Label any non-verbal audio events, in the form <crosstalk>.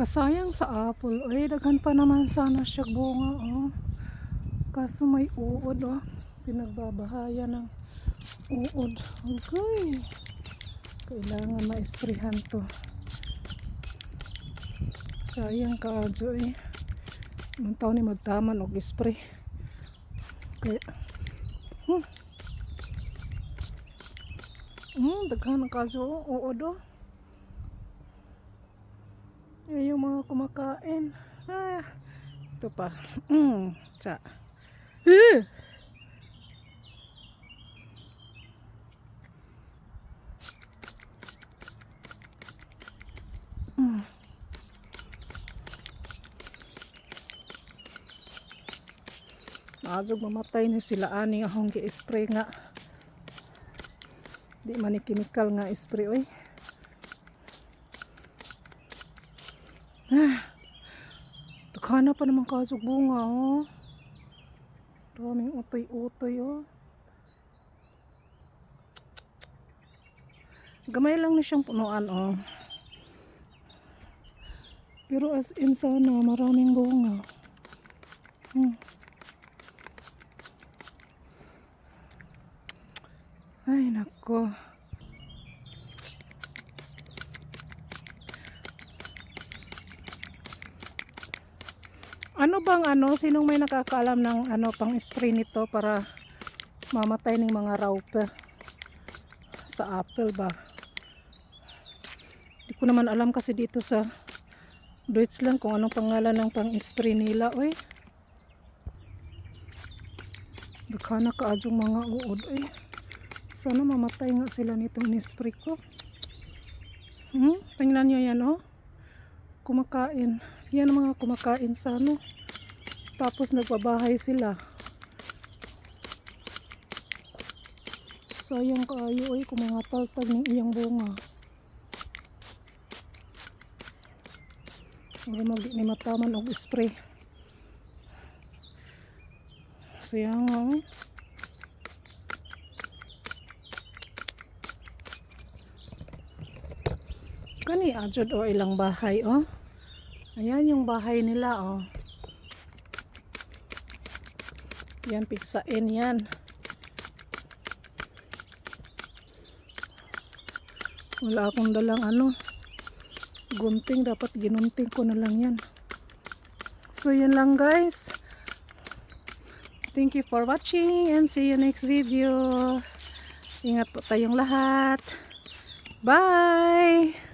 Kasayang sa apple. Ay, daghan pa naman sana siya bunga, oh. Kaso may uod, oh. Pinagbabahaya ng uod. Okay. Kailangan maesprihan to. Sayang ka, Adjo, eh. Anong taon ni magtaman og spray. Kaya, hmm. Hmm, daghan ang kaso, oh. uod, oh. Mga kumakain. Ah, ito pa. Mm, tsa. Eh! Mm. Adjog mamatay ni sila ani akong gi-spray nga. Di man ni chemical nga spray oy. <sighs> Dagana pa naman kasog bunga, oh. Daming utoy-utoy, oh. Gamay lang na siyang punuan, oh. Pero as in sana, maraming bunga. Hmm. Ay, nako. Ano bang ano, sinong may nakakaalam ng ano pang spray nito para mamatay ng mga raupe sa apple ba? Hindi ko naman alam kasi dito sa Deutschland kung anong pangalan ng pang spray nila, oy. Baka nakaadyong mga uod, oy. Sana mamatay nga sila nitong spray ko. Hmm? Tingnan nyo yan, oh. Kumakain. Yan ang mga kumakain sa ano. Tapos nagbabahay sila. Sayang kaayo ay kung mga taltag ng iyang bunga. Wala mag ni mataman og spray. Sayang oh. Kani adjud o ilang bahay oh. Ayan yung bahay nila oh. Yan piksain yan. Wala akong dalang ano. Gunting dapat ginunting ko na lang yan. So yun lang guys. Thank you for watching and see you next video. Ingat po tayong lahat. Bye!